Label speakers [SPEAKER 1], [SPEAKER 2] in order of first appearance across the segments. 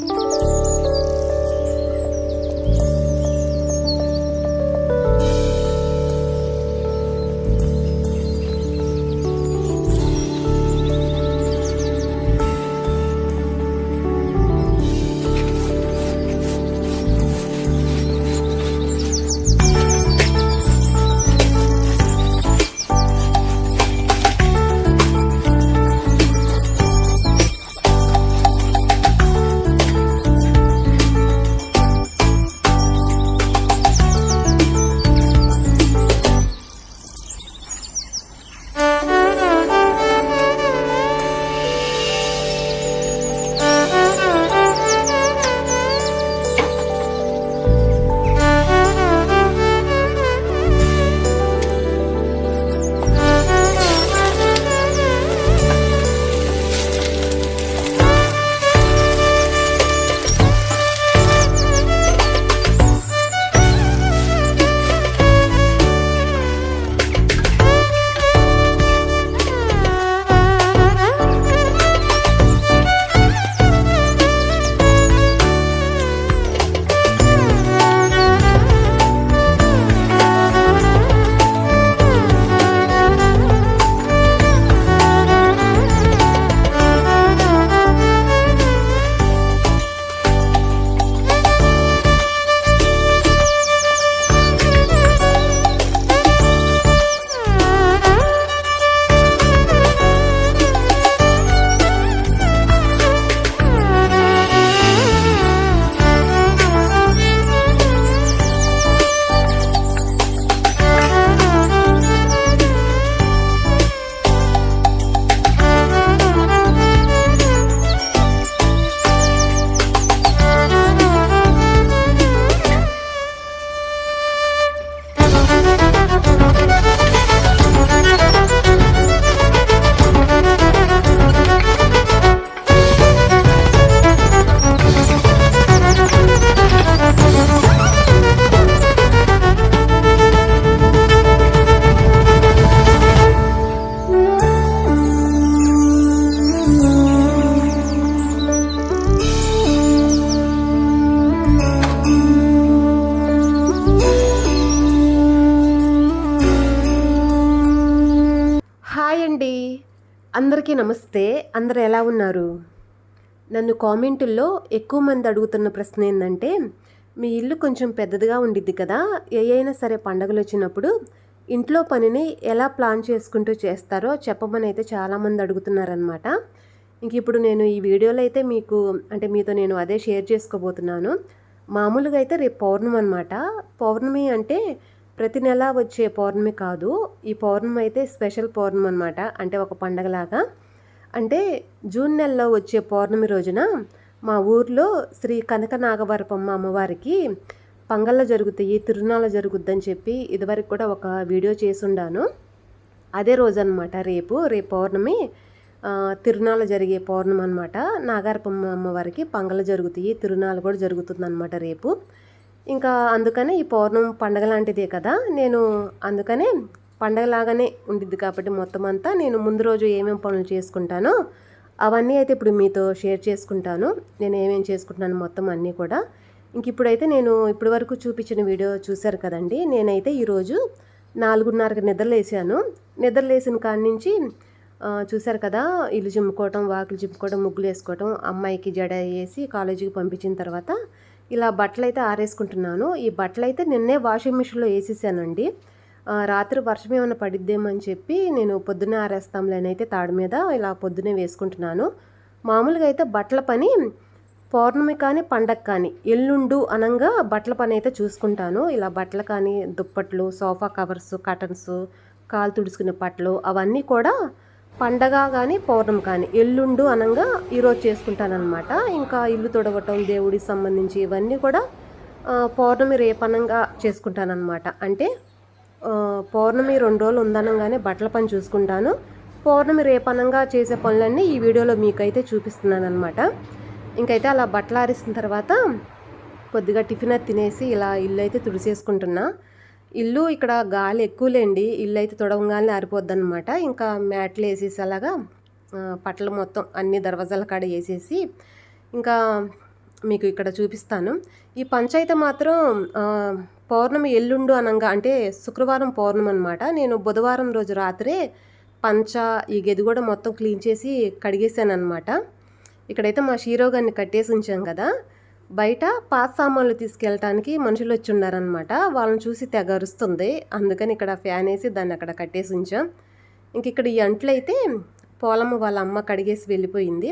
[SPEAKER 1] Bye. నమస్తే అందరు ఎలా ఉన్నారు? నన్ను కామెంటుల్లో ఎక్కువ మంది అడుగుతున్న ప్రశ్న ఏంటంటే మీ ఇల్లు కొంచెం పెద్దదిగా ఉండిద్ది కదా ఏ అయినా సరే పండగలు వచ్చినప్పుడు ఇంట్లో పనిని ఎలా ప్లాన్ చేసుకుంటూ చేస్తారో చెప్పమని అయితే చాలామంది అడుగుతున్నారనమాట ఇంక ఇప్పుడు నేను ఈ వీడియోలో అయితే మీకు అంటే మీతో నేను అదే షేర్ చేసుకోబోతున్నాను. మామూలుగా అయితే రేపు పౌర్ణమి అనమాట పౌర్ణమి అంటే ప్రతి నెల వచ్చే పౌర్ణమి కాదు ఈ పౌర్ణమి అయితే స్పెషల్ పౌర్ణమి అనమాట అంటే ఒక పండగలాగా. అంటే జూన్ నెలలో వచ్చే పౌర్ణమి రోజున మా ఊర్లో శ్రీ కనక నాగవరపమ్మ అమ్మవారికి పంగళ్ళ జరుగుతాయి తిరునాళ్ళ జరుగుద్దని చెప్పి ఇదివరకు కూడా ఒక వీడియో చేసుండాను. అదే రోజు అనమాట రేపు రేపు పౌర్ణమి. తిరునాళ్ళ జరిగే పౌర్ణమి అనమాట నాగారపమ్మ అమ్మవారికి పంగలు జరుగుతాయి తిరునాళ్ళు కూడా జరుగుతుందన్నమాట రేపు. ఇంకా అందుకనే ఈ పౌర్ణమి పండగ లాంటిదే కదా నేను అందుకనే పండగలాగానే ఉండిద్ది కాబట్టి మొత్తం అంతా నేను ముందు రోజు ఏమేమి పనులు చేసుకుంటానో అవన్నీ అయితే ఇప్పుడు మీతో షేర్ చేసుకుంటాను. నేను ఏమేమి చేసుకుంటున్నాను మొత్తం అన్నీ కూడా. ఇంక ఇప్పుడైతే నేను ఇప్పటి వరకు చూపించిన వీడియో చూశారు కదండి. నేనైతే ఈరోజు నాలుగున్నరకు నిద్రలేసాను నిద్రలేసిన కాడి నుంచి చూశారు కదా ఇల్లు చిమ్ముకోవటం వాకిలు చిమ్ముకోవడం ముగ్గులు వేసుకోవటం అమ్మాయికి జడ వేసి కాలేజీకి పంపించిన తర్వాత ఇలా బట్టలు అయితే ఆరేసుకుంటున్నాను. ఈ బట్టలు అయితే నిన్నే వాషింగ్ మిషన్లో వేసేసానండి. రాత్రి వర్షం ఏమైనా పడిద్దేమో అని చెప్పి నేను పొద్దున్నే అయితే తాడు మీద ఇలా పొద్దున్నే వేసుకుంటున్నాను. మామూలుగా అయితే బట్టల పని పౌర్ణమి కానీ పండగ కానీ ఎల్లుండు అనంగా బట్టల పని అయితే చూసుకుంటాను. ఇలా బట్టలు కానీ దుప్పట్లు సోఫా కవర్స్ కటన్స్ కాలు తుడుచుకునే బట్టలు అవన్నీ కూడా పండగ కానీ పౌర్ణమి కానీ ఎల్లుండు అనంగా ఈరోజు చేసుకుంటానన్నమాట. ఇంకా ఇల్లు తొడగటం దేవుడికి సంబంధించి ఇవన్నీ కూడా పౌర్ణమి రేపనంగా చేసుకుంటానన్నమాట. అంటే పౌర్ణమి రెండు రోజులు ఉందనంగానే బట్టల పని చూసుకుంటాను. పౌర్ణమి రేపనంగా చేసే పనులన్నీ ఈ వీడియోలో మీకైతే చూపిస్తున్నాను అనమాట ఇంకైతే అలా బట్టలు ఆరేసిన తర్వాత కొద్దిగా టిఫిన్ అది తినేసి ఇలా ఇల్లు అయితే తుడిసేసుకుంటున్నా ఇల్లు ఇక్కడ గాలి ఎక్కువలేండి. ఇల్లు అయితే తొడవగానే ఆరిపోద్ది అనమాట ఇంకా మ్యాట్లు వేసేసి అలాగా పట్టలు మొత్తం అన్ని దర్వాజాల కాడ వేసేసి ఇంకా మీకు ఇక్కడ చూపిస్తాను. ఈ పంచ అయితే మాత్రం పౌర్ణమి ఎల్లుండు అనంగా అంటే శుక్రవారం పౌర్ణమి అనమాట నేను బుధవారం రోజు రాత్రే పంచ ఈ గది కూడా మొత్తం క్లీన్ చేసి కడిగేసాను అనమాట ఇక్కడైతే మా షీరో గారిని కట్టేసి ఉంచాం కదా. బయట పాత సామాన్లు తీసుకెళ్ళటానికి మనుషులు వచ్చి ఉన్నారనమాట వాళ్ళని చూసి తెగ అరుస్తుంది. అందుకని ఇక్కడ ఫ్యాన్ వేసి దాన్ని అక్కడ కట్టేసి ఉంచాం. ఇంక ఇక్కడ ఈ అంట్లయితే పోలమ్మ వాళ్ళ అమ్మ కడిగేసి వెళ్ళిపోయింది.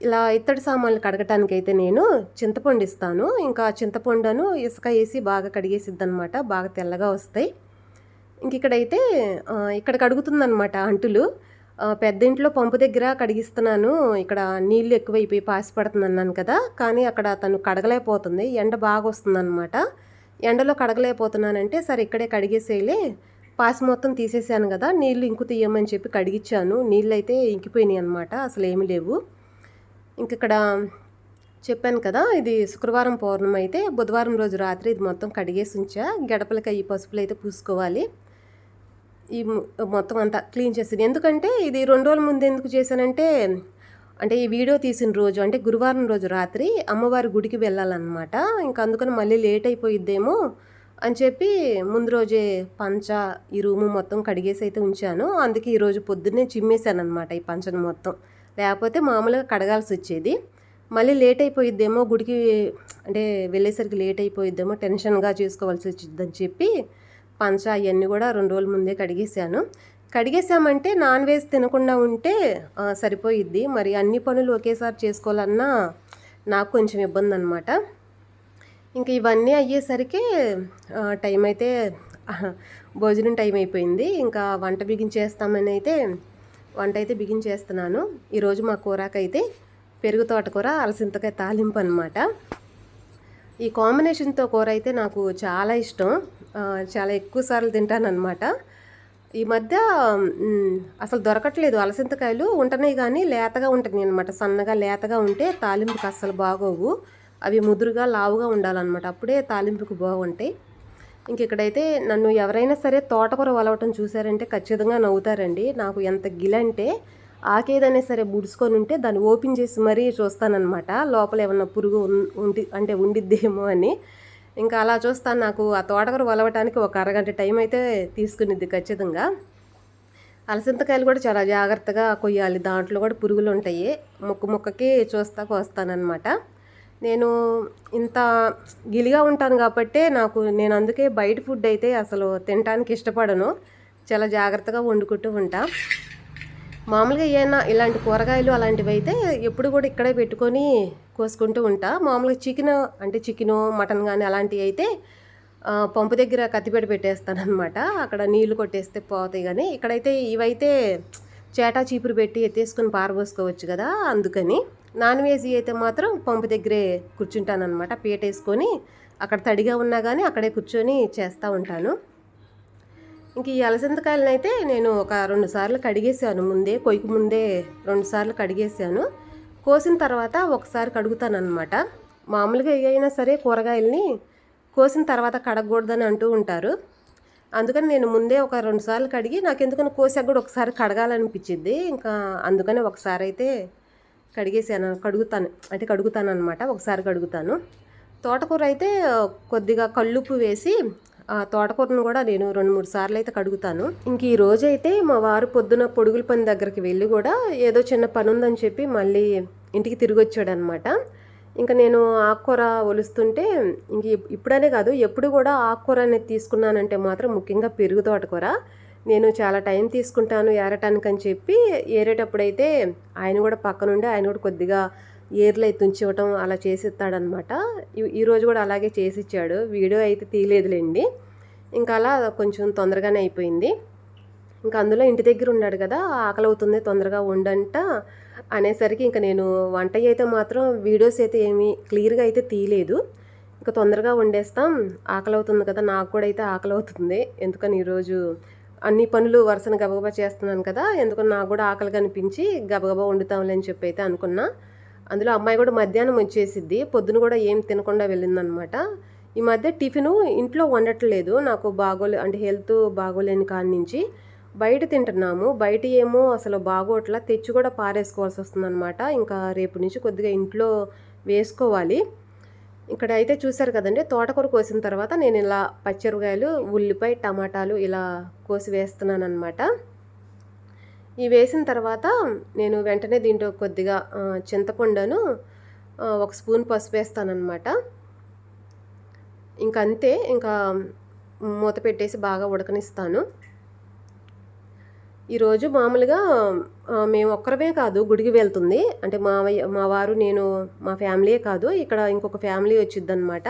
[SPEAKER 1] ఇలా ఇత్తడి సామాన్లు కడగటానికి అయితే నేను చింతపండు ఇస్తాను. ఇంకా చింతపండును ఇసుక వేసి బాగా కడిగేసిద్ది అనమాట బాగా తెల్లగా వస్తాయి. ఇంక ఇక్కడైతే ఇక్కడ కడుగుతుందనమాట అంటులు. పెద్ద ఇంట్లో పంపు దగ్గర కడిగిస్తున్నాను. ఇక్కడ నీళ్ళు ఎక్కువైపోయి పాసిపడుతుంది అన్నాను కదా. కానీ అక్కడ తను కడగలేకపోతుంది. ఎండ బాగా వస్తుందన్నమాట. ఎండలో కడగలేకపోతున్నానంటే సరే ఇక్కడే కడిగేసేయలే. పాసి మొత్తం తీసేసాను కదా. నీళ్ళు ఇంకు తీయమని చెప్పి కడిగిచ్చాను. నీళ్ళు అయితే ఇంకిపోయినాయి అనమాట అసలు ఏమీ లేవు. ఇంక ఇక్కడ చెప్పాను కదా ఇది శుక్రవారం పౌర్ణమి అయితే బుధవారం రోజు రాత్రి ఇది మొత్తం కడిగేసి ఉంచా గడపలకి ఈ పసుపులు అయితే పూసుకోవాలి. ఈ మొత్తం అంతా క్లీన్ చేసింది. ఎందుకంటే ఇది రెండు రోజుల ముందు ఎందుకు చేశానంటే అంటే ఈ వీడియో తీసిన రోజు అంటే గురువారం రోజు రాత్రి అమ్మవారి గుడికి వెళ్ళాలన్నమాట. ఇంకా అందుకని మళ్ళీ లేట్ అయిపోయిద్దేమో అని చెప్పి ముందు రోజే పంచ ఈ రూము మొత్తం కడిగేసి అయితే ఉంచాను. అందుకే ఈరోజు పొద్దున్నే చిమ్మేశాను అనమాట ఈ పంచను మొత్తం. లేకపోతే మామూలుగా కడగాల్సి వచ్చేది. మళ్ళీ లేట్ అయిపోయిద్దేమో గుడికి అంటే వెళ్ళేసరికి లేట్ అయిపోయిద్దేమో టెన్షన్గా చేసుకోవాల్సి వచ్చిందని చెప్పి పంచ అవన్నీ కూడా రెండు రోజుల ముందే కడిగేసాను కడిగేసామంటే నాన్ వెజ్ తినకుండా ఉంటే సరిపోయిద్ది. మరి అన్ని పనులు ఒకేసారి చేసుకోవాలన్నా నాకు కొంచెం ఇబ్బంది అనమాట ఇంకా ఇవన్నీ అయ్యేసరికి టైం అయితే భోజనం టైం అయిపోయింది. ఇంకా వంట బిగించేస్తామని అయితే వంట అయితే బిగించేస్తున్నాను ఈరోజు మా కూరకైతే పెరుగు తోటకూర అలసింతకాయ తాలింపు అనమాట ఈ కాంబినేషన్తో కూర అయితే నాకు చాలా ఇష్టం. చాలా ఎక్కువ సార్లు తింటానన్నమాట ఈ మధ్య అసలు దొరకట్లేదు. అలసింతకాయలు ఉంటున్నాయి కానీ లేతగా ఉంటున్నాయి అనమాట సన్నగా లేతగా ఉంటే తాలింపుకి అస్సలు బాగోవు. అవి ముదురుగా లావుగా ఉండాలన్నమాట. అప్పుడే తాలింపుకు బాగుంటాయి. ఇంక ఇక్కడైతే నన్ను ఎవరైనా సరే తోటకూర వలవటం చూసారంటే ఖచ్చితంగా నవ్వుతారండి. నాకు ఎంత గిలంటే ఆకేదైనా సరే బుడుచుకొని ఉంటే దాన్ని ఓపెన్ చేసి మరీ చూస్తానన్నమాట. లోపల ఏమన్నా పురుగు ఉండి అంటే ఉండిద్దేమో అని. ఇంకా అలా చూస్తాను నాకు ఆ తోటకూర వలవటానికి ఒక అరగంట టైం అయితే తీసుకునిద్ది ఖచ్చితంగా. అలసింతకాయలు కూడా చాలా జాగ్రత్తగా కొయ్యాలి. దాంట్లో కూడా పురుగులు ఉంటాయి ముక్క ముక్కకి చూస్తా కోస్తానన్నమాట. నేను ఇంత గిలిగా ఉంటాను కాబట్టే నాకు నేను అందుకే బయట ఫుడ్ అయితే అసలు తినడానికి ఇష్టపడను. చాలా జాగ్రత్తగా వండుకుంటూ ఉంటా. మామూలుగా ఏమైనా ఇలాంటి కూరగాయలు అలాంటివి అయితే ఎప్పుడు కూడా ఇక్కడే పెట్టుకొని కోసుకుంటూ ఉంటా. మామూలుగా చికెన్ అంటే చికెను మటన్ కానీ అలాంటివి అయితే పంపు దగ్గర కత్తిపెట్టి పెట్టేస్తాను అనమాట అక్కడ నీళ్ళు కొట్టేస్తే పోతాయి కానీ ఇక్కడైతే ఇవైతే చేటా చీపురు పెట్టి ఎత్తేసుకొని పారబోసుకోవచ్చు కదా అందుకని. నాన్ వెజ్ అయితే మాత్రం పంపు దగ్గరే కూర్చుంటానమాట పీట వేసుకొని అక్కడ తడిగా ఉన్నా కానీ అక్కడే కూర్చొని చేస్తూ ఉంటాను. ఇంక ఈ అలసందకాయలను అయితే నేను ఒక రెండు సార్లు కడిగేసాను ముందే కొయ్యకు ముందే రెండు సార్లు కడిగేసాను కోసిన తర్వాత ఒకసారి కడుగుతాను మామూలుగా ఏవైనా అయినా సరే కూరగాయల్ని కోసిన తర్వాత కడగకూడదని అంటూ ఉంటారు. అందుకని నేను ముందే ఒక రెండు సార్లు కడిగి నాకు ఎందుకని కోసాక కూడా ఒకసారి కడగాలనిపించింది ఇంకా అందుకని ఒకసారి అయితే కడిగేసాను కడుగుతాను అంటే కడుగుతాను అనమాట ఒకసారి కడుగుతాను. తోటకూర అయితే కొద్దిగా కళ్ళుప్పు వేసి ఆ తోటకూరను కూడా నేను రెండు మూడు సార్లు అయితే కడుగుతాను. ఇంక ఈ రోజు అయితే మా వారు పొద్దున పొడుగుల పని దగ్గరికి వెళ్ళి కూడా ఏదో చిన్న పని ఉందని చెప్పి మళ్ళీ ఇంటికి తిరిగి వచ్చాడు అనమాట ఇంకా నేను ఆకుకూర ఒలుస్తుంటే ఇంక ఇప్పుడనే కాదు ఎప్పుడు కూడా ఆకుకూర అనేది తీసుకున్నానంటే మాత్రం ముఖ్యంగా పెరుగు తోటకూర. నేను చాలా టైం తీసుకుంటాను ఏరటానికి అని చెప్పి ఏరేటప్పుడైతే ఆయన కూడా పక్కనుండి ఆయన కూడా కొద్దిగా ఏర్లు అయితే ఉంచివ్వటం అలా చేసిస్తాడనమాట. ఈరోజు కూడా అలాగే చేసిచ్చాడు. వీడియో అయితే తీయలేదులేండి. ఇంకా అలా కొంచెం తొందరగానే అయిపోయింది. ఇంకా అందులో ఇంటి దగ్గర ఉన్నాడు కదా ఆకలి అవుతుంది తొందరగా వండంట అనేసరికి ఇంకా నేను వంట అయితే మాత్రం వీడియోస్ అయితే ఏమీ క్లియర్గా అయితే తీయలేదు. ఇంకా తొందరగా వండేస్తాం. ఆకలి అవుతుంది కదా నాకు కూడా అయితే ఆకలి అవుతుంది ఎందుకని ఈరోజు అన్ని పనులు వరుసను గబగబా చేస్తున్నాను కదా ఎందుకు నాకు కూడా ఆకలి కనిపించి గబగబా వండుతాంలే అని చెప్పి అయితే అనుకున్నా. అందులో అమ్మాయి కూడా మధ్యాహ్నం వచ్చేసిద్ది పొద్దున కూడా ఏం తినకుండా వెళ్ళిందనమాట. ఈ మధ్య టిఫిన్ ఇంట్లో వండట్లేదు నాకు బాగోలే అంటే హెల్త్ బాగోలేని కాడి నుంచి బయట తింటున్నాము. బయట ఏమో అసలు బాగోట్లా తెచ్చి కూడా పారేసుకోవాల్సి వస్తుందన్నమాట ఇంకా రేపు నుంచి కొద్దిగా ఇంట్లో వేసుకోవాలి. ఇక్కడ అయితే చూసారు కదండి తోటకూర కోసిన తర్వాత నేను ఇలా పచ్చిరకాయలు ఉల్లిపాయ టమాటాలు ఇలా కోసి వేస్తున్నాను అనమాట ఈ వేసిన తర్వాత నేను వెంటనే దీంట్లో కొద్దిగా చింతపండును ఒక స్పూన్ పసుపు వేస్తానమాట ఇంకా అంతే ఇంకా మూత పెట్టేసి బాగా ఉడకనిస్తాను. ఈరోజు మామూలుగా మేము ఒక్కరమే కాదు గుడికి వెళ్తుంది. అంటే మావయ్య మా వారు నేను మా ఫ్యామిలీయే కాదు. ఇక్కడ ఇంకొక ఫ్యామిలీ వచ్చింది అనమాట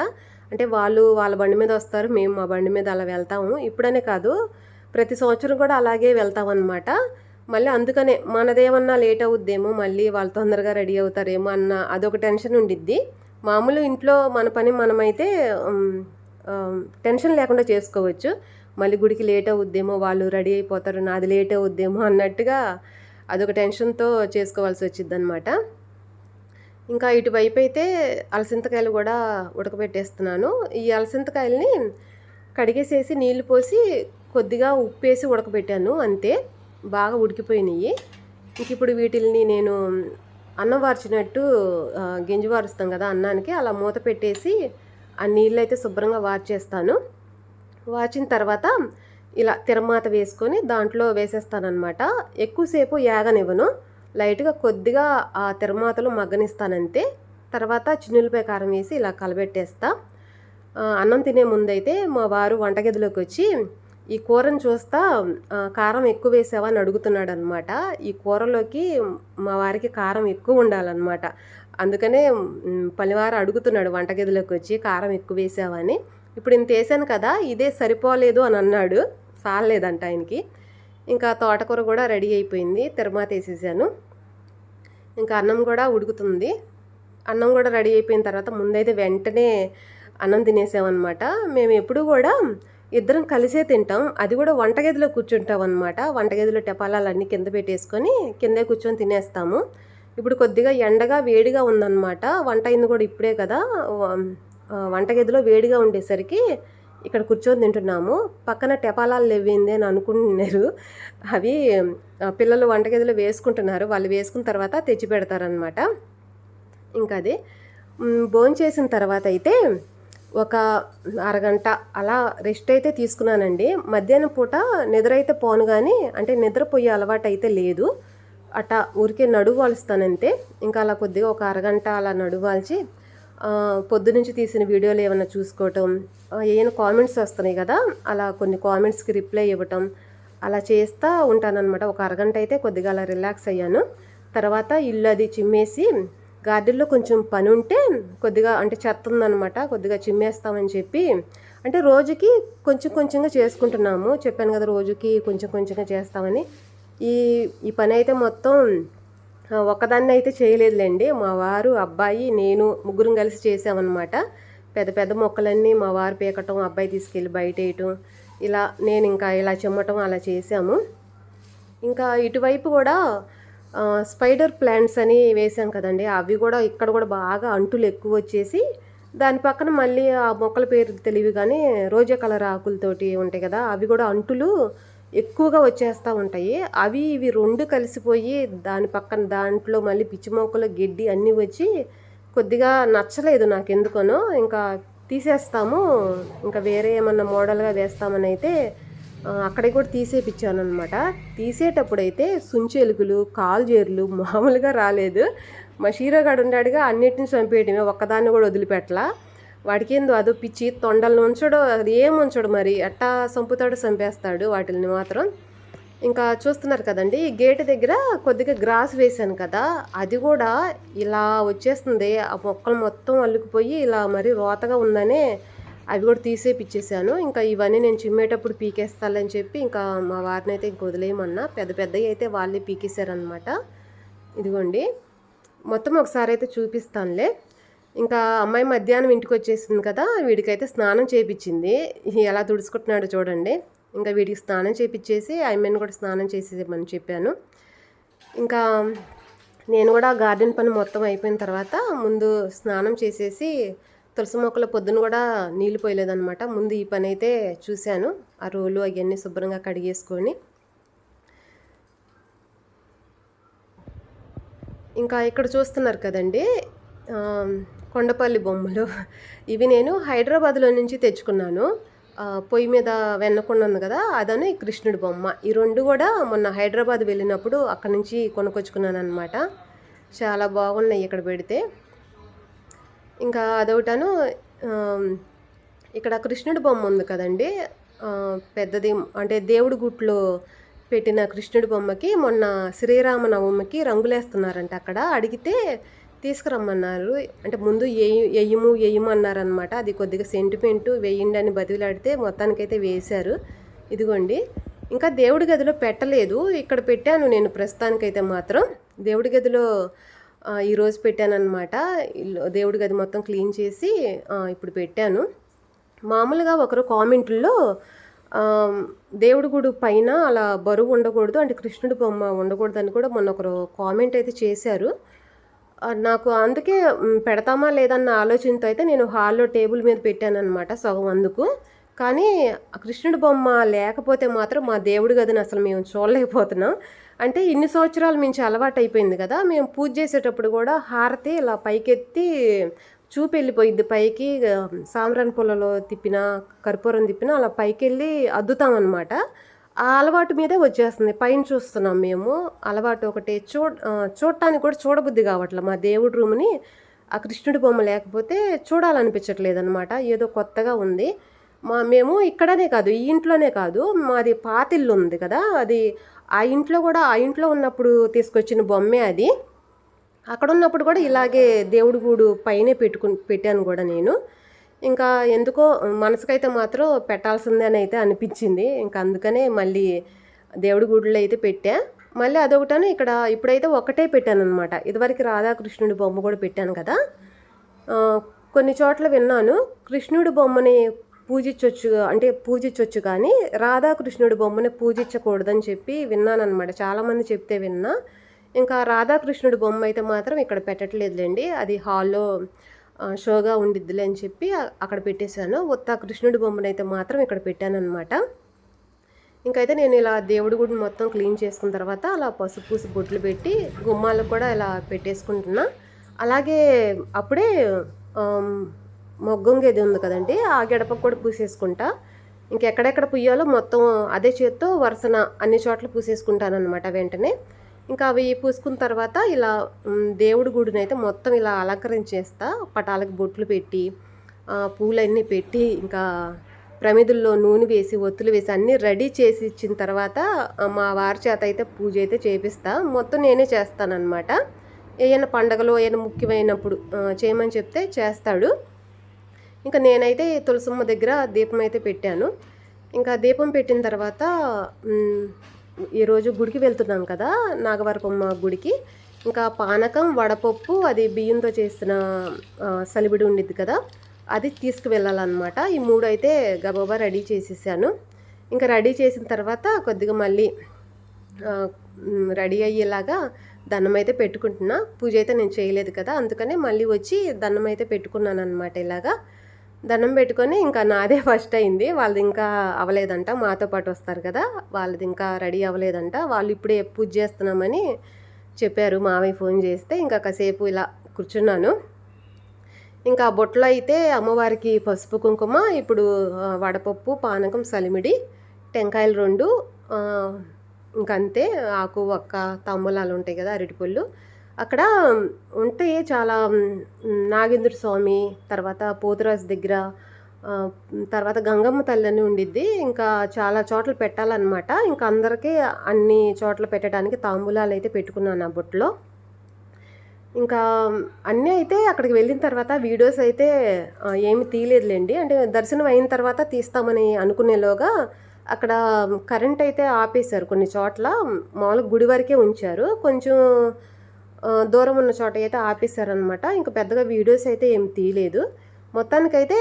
[SPEAKER 1] అంటే వాళ్ళు వాళ్ళ బండి మీద వస్తారు మేము మా బండి మీద అలా వెళ్తాము. ఇప్పుడనే కాదు ప్రతి సంవత్సరం కూడా అలాగే వెళ్తామన్నమాట మళ్ళీ అందుకనే మనదేమన్నా లేట్ అవుద్దేమో మళ్ళీ వాళ్ళు తొందరగా రెడీ అవుతారేమో అన్న అదొక టెన్షన్ ఉండిద్ది. మామూలు ఇంట్లో మన పని మనమైతే టెన్షన్ లేకుండా చేసుకోవచ్చు. మళ్ళీ గుడికి లేట్ అవుద్దేమో వాళ్ళు రెడీ అయిపోతారు నాది లేట్ అవుద్దేమో అన్నట్టుగా అదొక టెన్షన్తో చేసుకోవాల్సి వచ్చింది అనమాట ఇంకా ఇటువైపు అయితే అలసింతకాయలు కూడా ఉడకబెట్టేస్తున్నాను. ఈ అలసింతకాయల్ని కడిగేసేసి నీళ్ళు పోసి కొద్దిగా ఉప్పేసి ఉడకబెట్టాను అంతే. బాగా ఉడికిపోయినాయి ఇంక ఇప్పుడు వీటిల్ని నేను అన్నం వార్చినట్టు గింజ వారుస్తాం కదా అన్నానికి అలా మూత పెట్టేసి ఆ నీళ్ళు అయితే శుభ్రంగా వార్చేస్తాను. వాచిన తర్వాత ఇలా తిరమాత వేసుకొని దాంట్లో వేసేస్తానన్నమాట. ఎక్కువసేపు యాగనివ్వను. లైట్గా కొద్దిగా ఆ తిరమాతలో మగ్గనిస్తానంతే. తర్వాత చిన్నులపై కారం వేసి ఇలా కలబెట్టేస్తా. అన్నం తినే ముందైతే మా వారు వంటగదిలోకి వచ్చి ఈ కూరను చూస్తా కారం ఎక్కువ వేసావా? అని అడుగుతున్నాడు అనమాట ఈ కూరలోకి మా వారికి కారం ఎక్కువ ఉండాలన్నమాట. అందుకనే పనివారు అడుగుతున్నాడు వంటగదిలోకి వచ్చి కారం ఎక్కువ వేసావా? అని. ఇప్పుడు ఇంత వేసాను కదా ఇదే సరిపోలేదు అని అన్నాడు. సాలేదంట ఆయనకి. ఇంకా తోటకూర కూడా రెడీ అయిపోయింది తిరుమాత వేసేసాను ఇంకా అన్నం కూడా ఉడుకుతుంది. అన్నం కూడా రెడీ అయిపోయిన తర్వాత ముందైతే వెంటనే అన్నం తినేసామన్నమాట. మేము ఎప్పుడు కూడా ఇద్దరం కలిసే తింటాం. అది కూడా వంటగదిలో కూర్చుంటాం అనమాట వంటగదిలో టపాలాలన్నీ కింద పెట్టేసుకొని కిందే కూర్చొని తినేస్తాము. ఇప్పుడు కొద్దిగా ఎండగా వేడిగా ఉందన్నమాట. వంట అయింది కూడా ఇప్పుడే కదా. వంటగదిలో వేడిగా ఉండేసరికి ఇక్కడ కూర్చొని తింటున్నాము. పక్కన టెపాలాలు లేవింది అని అనుకుంటున్నారు అవి పిల్లలు వంటగదిలో వేసుకుంటున్నారు. వాళ్ళు వేసుకున్న తర్వాత తెచ్చి పెడతారనమాట ఇంకా అది భోజనం చేసిన తర్వాత అయితే ఒక అరగంట అలా రెస్ట్ అయితే తీసుకున్నానండి. మధ్యాహ్నం పూట నిద్ర అయితే పోను కానీ అంటే నిద్రపోయే అలవాటు అయితే లేదు. అట్టా ఊరికే నడువు వాలుస్తానంతే. ఇంకా అలా కొద్దిగా ఒక అరగంట అలా నడువాల్చి పొద్దు నుంచి తీసిన వీడియోలు ఏమైనా చూసుకోవటం ఏమైనా కామెంట్స్ వస్తున్నాయి కదా అలా కొన్ని కామెంట్స్కి రిప్లై ఇవ్వటం అలా చేస్తూ ఉంటానన్నమాట. ఒక అరగంట అయితే కొద్దిగా అలా రిలాక్స్ అయ్యాను. తర్వాత ఇల్లు అది చిమ్మేసి గార్డెన్లో కొంచెం పని ఉంటే కొద్దిగా అంటే చెత్త ఉందన్నమాట కొద్దిగా చిమ్మేస్తామని చెప్పి అంటే రోజుకి కొంచెం కొంచెంగా చేసుకుంటున్నాము. చెప్పాను కదా రోజుకి కొంచెం కొంచెంగా చేస్తామని. ఈ ఈ పని అయితే మొత్తం ఒకదాన్ని ఒక్కదాన్ని అయితే చేయలేదులేండి. మా వారు అబ్బాయి నేను ముగ్గురం కలిసి చేసామన్నమాట పెద్ద పెద్ద మొక్కలన్నీ మా వారు పీకటం అబ్బాయి తీసుకెళ్ళి బయట వేయటం ఇలా నేను ఇంకా ఇలా చెమ్మటం అలా చేసాము ఇంకా ఇటువైపు కూడా స్పైడర్ ప్లాంట్స్ అని వేసాం కదండి. అవి కూడా ఇక్కడ కూడా బాగా అంటులు ఎక్కువ వచ్చేసి దాని పక్కన మళ్ళీ ఆ మొక్కల పేరు తెలివి కానీ రోజా కలర్ ఆకులతోటి ఉంటాయి కదా అవి కూడా అంటులు ఎక్కువగా వచ్చేస్తూ ఉంటాయి. అవి ఇవి రెండు కలిసిపోయి దాని పక్కన దాంట్లో మళ్ళీ పిచ్చి మొక్కలు గడ్డి అన్నీ వచ్చి కొద్దిగా నచ్చలేదు నాకు ఎందుకనో ఇంకా తీసేస్తాము. ఇంకా వేరే ఏమన్నా మోడల్గా వేస్తామని అయితే అక్కడికి కూడా తీసేపిచ్చాను అనమాట తీసేటప్పుడైతే సుంచెలుగులు కాల్జేర్లు మామూలుగా రాలేదు. మా షీరోగాడు ఉండాడుగా అన్నిటిని చంపేయటమే. ఒక్కదాన్ని కూడా వదిలిపెట్టలా. వాడికి ఏందో అదో పిచ్చి తొండలను ఉంచడు అది ఏం ఉంచడు మరి. అట్టా సంపుతాడు చంపేస్తాడు వాటిని మాత్రం. ఇంకా చూస్తున్నారు కదండి ఈ గేట్ దగ్గర కొద్దిగా గ్రాస్ వేశాను కదా అది కూడా ఇలా వచ్చేస్తుంది. ఆ మొక్కలు మొత్తం అల్లుకుపోయి ఇలా మరి రోతగా ఉందనే అవి కూడా తీసేపిచ్చేసాను. ఇంకా ఇవన్నీ నేను చిమ్మేటప్పుడు పీకేస్తాలని చెప్పి ఇంకా మా వారిని అయితే ఇంక వదిలేయమన్నా. పెద్ద పెద్దవి అయితే వాళ్ళే పీకేశారనమాట ఇదిగోండి మొత్తం ఒకసారి అయితే చూపిస్తానులే. ఇంకా అమ్మాయి మధ్యాహ్నం ఇంటికి వచ్చేసింది కదా వీడికైతే స్నానం చేయించింది ఎలా తుడుచుకుంటున్నాడో చూడండి. ఇంకా వీడికి స్నానం చేయించేసి అమ్మాయిని కూడా స్నానం చేసేయమని చెప్పాను. ఇంకా నేను కూడా గార్డెన్ పని మొత్తం అయిపోయిన తర్వాత ముందు స్నానం చేసేసి తులసి మొక్కల పొద్దున కూడా నీళ్ళు పోయలేదనమాట ముందు ఈ పని అయితే చూశాను ఆ రోలు అవన్నీ శుభ్రంగా కడిగేసుకొని. ఇంకా ఇక్కడ చూస్తున్నారు కదండి కొండపల్లి బొమ్మలు. ఇవి నేను హైదరాబాద్లో నుంచి తెచ్చుకున్నాను. పొయ్యి మీద వెన్నకుండా ఉంది కదా అదను ఈ కృష్ణుడి బొమ్మ. ఈ రెండు కూడా మొన్న హైదరాబాద్ వెళ్ళినప్పుడు అక్కడ నుంచి కొనుక్కొచ్చుకున్నాను అనమాట చాలా బాగున్నాయి ఇక్కడ పెడితే. ఇంకా అదొకటాను ఇక్కడ కృష్ణుడి బొమ్మ ఉంది కదండి. పెద్దది అంటే దేవుడి గుట్లో పెట్టిన కృష్ణుడి బొమ్మకి మొన్న శ్రీరామనవమికి రంగులేస్తున్నారంట అక్కడ. అడిగితే తీసుకురమ్మన్నారు. అంటే ముందు ఎయ్యి ఎయ్యము ఎయ్యము అన్నారనమాట అది కొద్దిగా సెంటిమెంటు వేయండి అని బతిలాడితే మొత్తానికైతే వేశారు. ఇదిగోండి. ఇంకా దేవుడి గదిలో పెట్టలేదు. ఇక్కడ పెట్టాను నేను ప్రస్తుతానికైతే మాత్రం. దేవుడి గదిలో ఈరోజు పెట్టానమాట దేవుడి గది మొత్తం క్లీన్ చేసి ఇప్పుడు పెట్టాను. మామూలుగా ఒకరు కామెంట్లో దేవుడి గుడి పైన అలా బరువు ఉండకూడదు అంటే కృష్ణుడి బొమ్మ ఉండకూడదు అని కూడా మొన్న ఒకరు కామెంట్ అయితే చేశారు. నాకు అందుకే పెడతామా లేదన్న ఆలోచనతో అయితే నేను హాల్లో టేబుల్ మీద పెట్టానన్నమాట సగం అందుకు. కానీ కృష్ణుడి బొమ్మ లేకపోతే మాత్రం మా దేవుడి గదిని అసలు మేము చూడలేకపోతున్నాం. అంటే ఇన్ని సంవత్సరాలు మించి అలవాటు అయిపోయింది కదా మేము పూజ చేసేటప్పుడు కూడా హారతి ఇలా పైకెత్తి చూపు వెళ్ళిపోయిద్ది పైకి ఆ, పొలలో తిప్పిన కర్పూరం తిప్పిన అలా పైకి వెళ్ళి అద్దుతామన్నమాట. ఆ అలవాటు మీదే వచ్చేస్తుంది. పైన చూస్తున్నాం మేము. అలవాటు ఒకటి. చూ చూడటానికి కూడా చూడబుద్ధి కావట్లే మా దేవుడి రూమ్ని. ఆ కృష్ణుడి బొమ్మ లేకపోతే చూడాలనిపించట్లేదు అనమాట ఏదో కొత్తగా ఉంది. మా మేము ఇక్కడనే కాదు ఈ ఇంట్లోనే కాదు. మాది పాతిల్లు ఉంది కదా. అది ఆ ఇంట్లో కూడా ఆ ఇంట్లో ఉన్నప్పుడు తీసుకొచ్చిన బొమ్మే అది. అక్కడ ఉన్నప్పుడు కూడా ఇలాగే దేవుడి గూడు పైనే పెట్టుకుని పెట్టాను కూడా నేను. ఇంకా ఎందుకో మనసుకైతే మాత్రం పెట్టాల్సిందే అని అయితే అనిపించింది. ఇంకా అందుకనే మళ్ళీ దేవుడి గుడిలో అయితే పెట్టా. మళ్ళీ అదొకటను ఇక్కడ ఇప్పుడైతే ఒకటే పెట్టాను అనమాట ఇదివరకు రాధాకృష్ణుడి బొమ్మ కూడా పెట్టాను కదా. కొన్ని చోట్ల విన్నాను. కృష్ణుడి బొమ్మని పూజించవచ్చు అంటే పూజించవచ్చు కానీ రాధాకృష్ణుడి బొమ్మని పూజించకూడదని చెప్పి విన్నాను అనమాట చాలామంది చెప్తే విన్నా. ఇంకా రాధాకృష్ణుడి బొమ్మ అయితే మాత్రం ఇక్కడ పెట్టట్లేదులేండి. అది హాల్లో షోగా ఉండిద్దిలే అని చెప్పి అక్కడ పెట్టేశాను. ఉత్త కృష్ణుడి బొమ్మను అయితే మాత్రం ఇక్కడ పెట్టాను అనమాట ఇంకైతే నేను ఇలా దేవుడి గుడిని మొత్తం క్లీన్ చేసుకున్న తర్వాత అలా పసుపు పూసి బొట్లు పెట్టి గుమ్మాలకు కూడా ఇలా పెట్టేసుకుంటున్నా. అలాగే అప్పుడే ఆమ్, మొగ్గం ఉంది కదండి ఆ గడపకు కూడా పూసేసుకుంటా. ఇంకెక్కడెక్కడ పుయ్యాలో మొత్తం అదే చేత్తో వరుసన అన్ని చోట్ల పూసేసుకుంటాను అనమాట వెంటనే. ఇంకా అవి పూసుకున్న తర్వాత ఇలా దేవుడి గుడిని అయితే మొత్తం ఇలా అలంకరించేస్తా పటాలకు బొట్లు పెట్టి పూలన్నీ పెట్టి ఇంకా ప్రమిదుల్లో నూనె వేసి ఒత్తులు వేసి అన్నీ రెడీ చేసి ఇచ్చిన తర్వాత మా వారి చేత అయితే పూజ అయితే చేపిస్తా. మొత్తం నేనే చేస్తానన్నమాట. ఏదైనా పండగలో ఏదైనా ముఖ్యమైనప్పుడు చేయమని చెప్తే చేస్తాడు. ఇంకా నేనైతే తులసమ్మ దగ్గర దీపం అయితే పెట్టాను. ఇంకా దీపం పెట్టిన తర్వాత ఈరోజు గుడికి వెళ్తున్నాం కదా నాగవరపమ్మ గుడికి. ఇంకా పానకం వడపప్పు అది బియ్యంతో చేసిన సలిబిడి ఉండిద్ది కదా అది తీసుకువెళ్ళాలన్నమాట. ఈ మూడు అయితే గబాబా రెడీ చేసేసాను. ఇంకా రెడీ చేసిన తర్వాత కొద్దిగా మళ్ళీ రెడీ అయ్యేలాగా దండం అయితే పెట్టుకుంటున్నా. పూజ అయితే నేను చేయలేదు కదా అందుకనే మళ్ళీ వచ్చి దండం అయితే పెట్టుకున్నాను అనమాట ఇలాగా. దండం పెట్టుకొని ఇంకా నాదే ఫస్ట్ అయింది. వాళ్ళది ఇంకా అవ్వలేదంట మాతో పాటు వస్తారు కదా. వాళ్ళది ఇంకా రెడీ అవ్వలేదంట. వాళ్ళు ఇప్పుడే పూజ చేస్తున్నామని చెప్పారు. మావయ్య ఫోన్ చేస్తే ఇంకా కాసేపు ఇలా కూర్చున్నాను. ఇంకా ఆ బొట్లో అయితే అమ్మవారికి పసుపు కుంకుమ ఇప్పుడు వడపప్పు పానకం సలిమిడి టెంకాయలు రెండు ఇంకంతే. ఆకు ఒక్క తమ్ములాలు ఉంటాయి కదా అరటిపళ్ళు. అక్కడ ఉంటే చాలా నాగేంద్ర స్వామి తర్వాత పోతురాజు దగ్గర తర్వాత గంగమ్మ తల్లి అని ఉండిద్ది. ఇంకా చాలా చోట్ల పెట్టాలన్నమాట. ఇంకా అందరికీ అన్ని చోట్ల పెట్టడానికి తాంబూలాలు అయితే పెట్టుకున్నాను ఆ బుట్టలో. ఇంకా అన్నీ అయితే అక్కడికి వెళ్ళిన తర్వాత వీడియోస్ అయితే ఏమి తీయలేదులేండి. అంటే దర్శనం అయిన తర్వాత తీస్తామని అనుకునేలోగా అక్కడ కరెంట్ అయితే ఆపేశారు కొన్ని చోట్ల. మామూలుగా గుడి వరకే ఉంచారు. కొంచెం దూరం ఉన్న చోట అయితే ఆపేశారనమాట ఇంకా పెద్దగా వీడియోస్ అయితే ఏం తీయలేదు. మొత్తానికైతే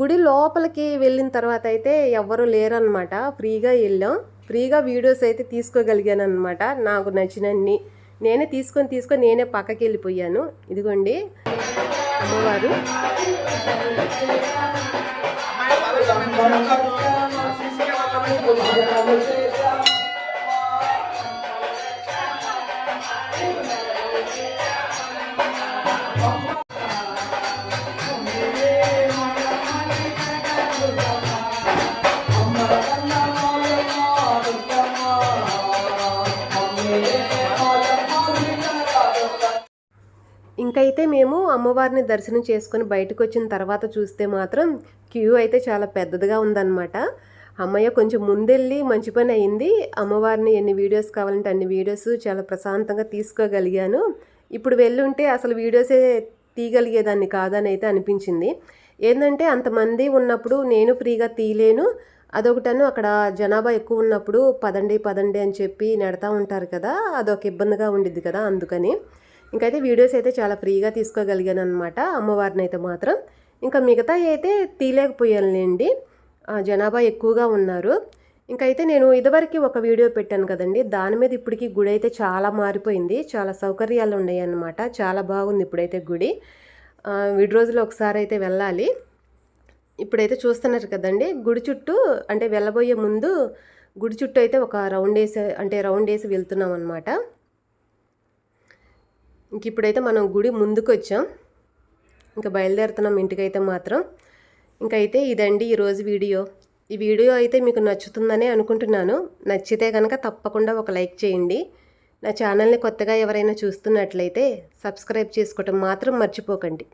[SPEAKER 1] గుడి లోపలికి వెళ్ళిన తర్వాత అయితే ఎవ్వరూ లేరనమాట ఫ్రీగా వెళ్ళాం. ఫ్రీగా వీడియోస్ అయితే తీసుకోగలిగాను అనమాట నాకు నచ్చినన్ని నేనే తీసుకొని తీసుకొని నేనే పక్కకి వెళ్ళిపోయాను. ఇదిగోండి. అమ్మవారు. అమ్మవారిని దర్శనం చేసుకొని బయటకు వచ్చిన తర్వాత చూస్తే మాత్రం క్యూ అయితే చాలా పెద్దదిగా ఉందన్నమాట. అమ్మయ్య కొంచెం ముందెళ్ళి మంచి పని అయింది. అమ్మవారిని ఎన్ని వీడియోస్ కావాలంటే అన్ని వీడియోస్ చాలా ప్రశాంతంగా తీసుకోగలిగాను. ఇప్పుడు వెళ్ళుంటే అసలు వీడియోసే తీయగలిగేదాన్ని కాదని అయితే అనిపించింది. ఏంటంటే అంతమంది ఉన్నప్పుడు నేను ఫ్రీగా తీయలేను. అదొకటను అక్కడ జనాభా ఎక్కువ ఉన్నప్పుడు పదండి పదండి అని చెప్పి నెడతా ఉంటారు కదా అదొక ఇబ్బందిగా ఉండిద్ది కదా అందుకని. ఇంకైతే వీడియోస్ అయితే చాలా ఫ్రీగా తీసుకోగలిగాను అనమాట అమ్మవారిని అయితే మాత్రం. ఇంకా మిగతా అయితే తీయలేకపోయానులేండి. జనాభా ఎక్కువగా ఉన్నారు. ఇంకైతే నేను ఇదివరకు ఒక వీడియో పెట్టాను కదండి. దాని మీద ఇప్పటికి గుడి అయితే చాలా మారిపోయింది. చాలా సౌకర్యాలు ఉన్నాయి అన్నమాట చాలా బాగుంది ఇప్పుడైతే గుడి. వీడి రోజులు ఒకసారి అయితే వెళ్ళాలి. ఇప్పుడైతే చూస్తున్నారు కదండి. గుడి చుట్టూ అంటే వెళ్ళబోయే ముందు గుడి చుట్టూ అయితే ఒక రౌండ్ వేసి అంటే రౌండ్ వేసి వెళ్తున్నాం అనమాట ఇంక ఇప్పుడైతే మనం గుడి ముందుకు వచ్చాం ఇంకా బయలుదేరుతున్నాం ఇంటికైతే మాత్రం. ఇంకైతే ఇదండి ఈరోజు వీడియో. ఈ వీడియో అయితే మీకు నచ్చుతుందని అనుకుంటున్నాను. నచ్చితే కనుక తప్పకుండా ఒక లైక్ చేయండి. నా ఛానల్ని కొత్తగా ఎవరైనా చూస్తున్నట్లయితే సబ్స్క్రైబ్ చేసుకోవటం మాత్రం మర్చిపోకండి.